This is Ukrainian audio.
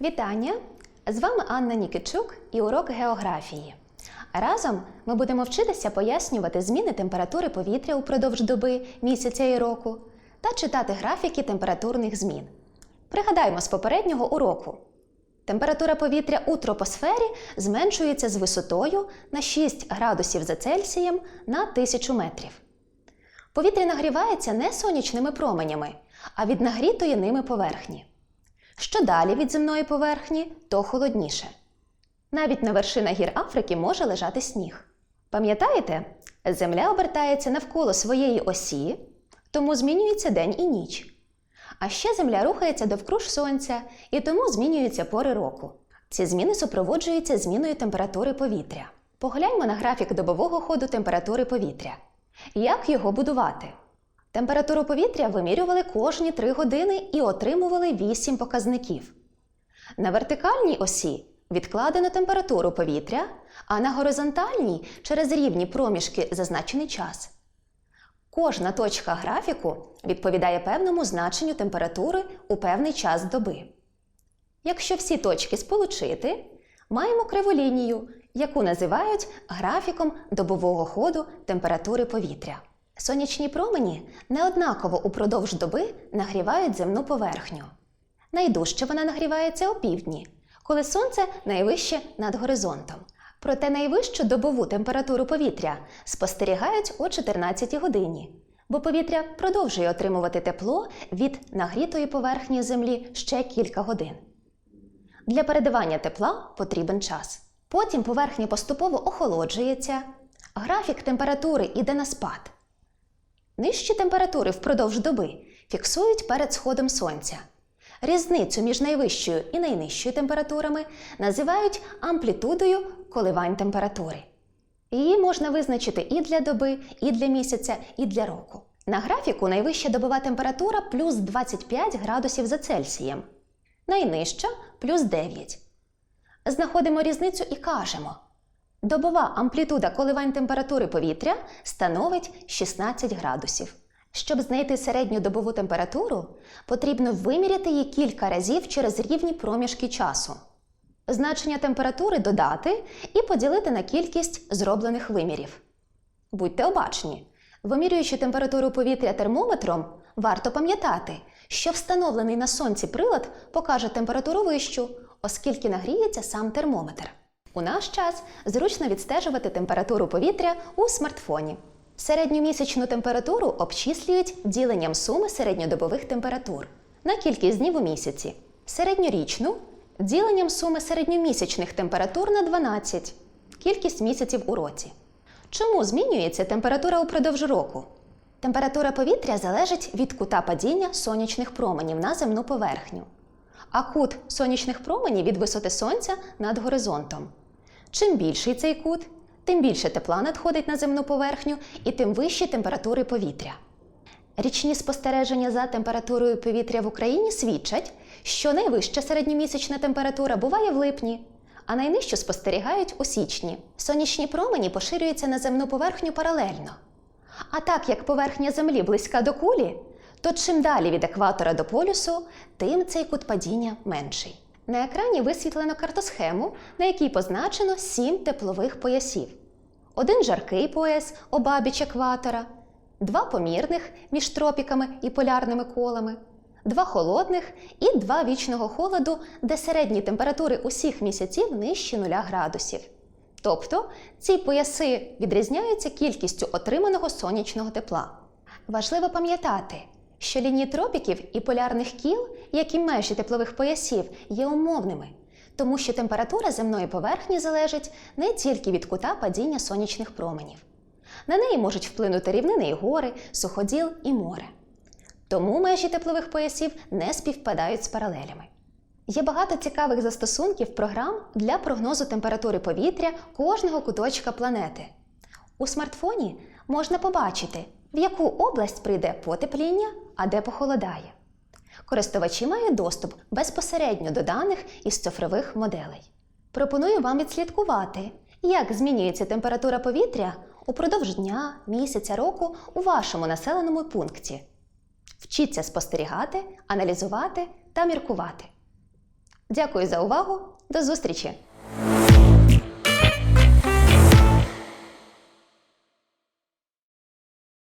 Вітання! З вами Анна Нікичук і урок географії. Разом ми будемо вчитися пояснювати зміни температури повітря упродовж доби, місяця і року та читати графіки температурних змін. Пригадаймо з попереднього уроку. Температура повітря у тропосфері зменшується з висотою на 6 градусів за Цельсієм на 1000 метрів. Повітря нагрівається не сонячними променями, а від нагрітої ними поверхні. Що далі від земної поверхні, то холодніше. Навіть на вершинах гір Африки може лежати сніг. Пам'ятаєте, Земля обертається навколо своєї осі, тому змінюється день і ніч. А ще Земля рухається довкруж Сонця і тому змінюються пори року. Ці зміни супроводжуються зміною температури повітря. Погляньмо на графік добового ходу температури повітря. Як його будувати? Температуру повітря вимірювали кожні 3 години і отримували 8 показників. На вертикальній осі відкладено температуру повітря, а на горизонтальній через рівні проміжки зазначений час. Кожна точка графіку відповідає певному значенню температури у певний час доби. Якщо всі точки сполучити, маємо криву лінію, яку називають графіком добового ходу температури повітря. Сонячні промені неоднаково упродовж доби нагрівають земну поверхню. Найдужче вона нагрівається опівдні, коли сонце найвище над горизонтом. Проте найвищу добову температуру повітря спостерігають о 14 годині, бо повітря продовжує отримувати тепло від нагрітої поверхні землі ще кілька годин. Для передавання тепла потрібен час. Потім поверхня поступово охолоджується, графік температури йде на спад. Нижчі температури впродовж доби фіксують перед сходом сонця. Різницю між найвищою і найнижчою температурами називають амплітудою коливань температури. Її можна визначити і для доби, і для місяця, і для року. На графіку найвища добова температура плюс 25 градусів за Цельсієм, найнижча плюс 9. Знаходимо різницю і кажемо. Добова амплітуда коливань температури повітря становить 16 градусів. Щоб знайти середню добову температуру, потрібно виміряти її кілька разів через рівні проміжки часу. Значення температури додати і поділити на кількість зроблених вимірів. Будьте обачні, вимірюючи температуру повітря термометром, варто пам'ятати, що встановлений на сонці прилад покаже температуру вищу, оскільки нагріється сам термометр. У наш час зручно відстежувати температуру повітря у смартфоні. Середню місячну температуру обчислюють діленням суми середньодобових температур на кількість днів у місяці, середньорічну діленням суми середньомісячних температур на 12, кількість місяців у році. Чому змінюється температура упродовж року? Температура повітря залежить від кута падіння сонячних променів на земну поверхню, а кут сонячних променів від висоти сонця над горизонтом. Чим більший цей кут, тим більше тепла надходить на земну поверхню і тим вищі температури повітря. Річні спостереження за температурою повітря в Україні свідчать, що найвища середньомісячна температура буває в липні, а найнижчу спостерігають у січні. Сонячні промені поширюються на земну поверхню паралельно. А так як поверхня Землі близька до кулі, то чим далі від екватора до полюсу, тим цей кут падіння менший. На екрані висвітлено картосхему, на якій позначено сім теплових поясів. Один жаркий пояс обабіч екватора, два помірних між тропіками і полярними колами, два холодних і два вічного холоду, де середні температури усіх місяців нижчі 0 градусів. Тобто ці пояси відрізняються кількістю отриманого сонячного тепла. Важливо пам'ятати, що лінії тропіків і полярних кіл, як і межі теплових поясів, є умовними, тому що температура земної поверхні залежить не тільки від кута падіння сонячних променів. На неї можуть вплинути рівнини і гори, суходіл і море. Тому межі теплових поясів не співпадають з паралелями. Є багато цікавих застосунків програм для прогнозу температури повітря кожного куточка планети. У смартфоні можна побачити, в яку область прийде потепління, а де похолодає. Користувачі мають доступ безпосередньо до даних із цифрових моделей. Пропоную вам відслідкувати, як змінюється температура повітря упродовж дня, місяця, року у вашому населеному пункті. Вчіться спостерігати, аналізувати та міркувати. Дякую за увагу. До зустрічі!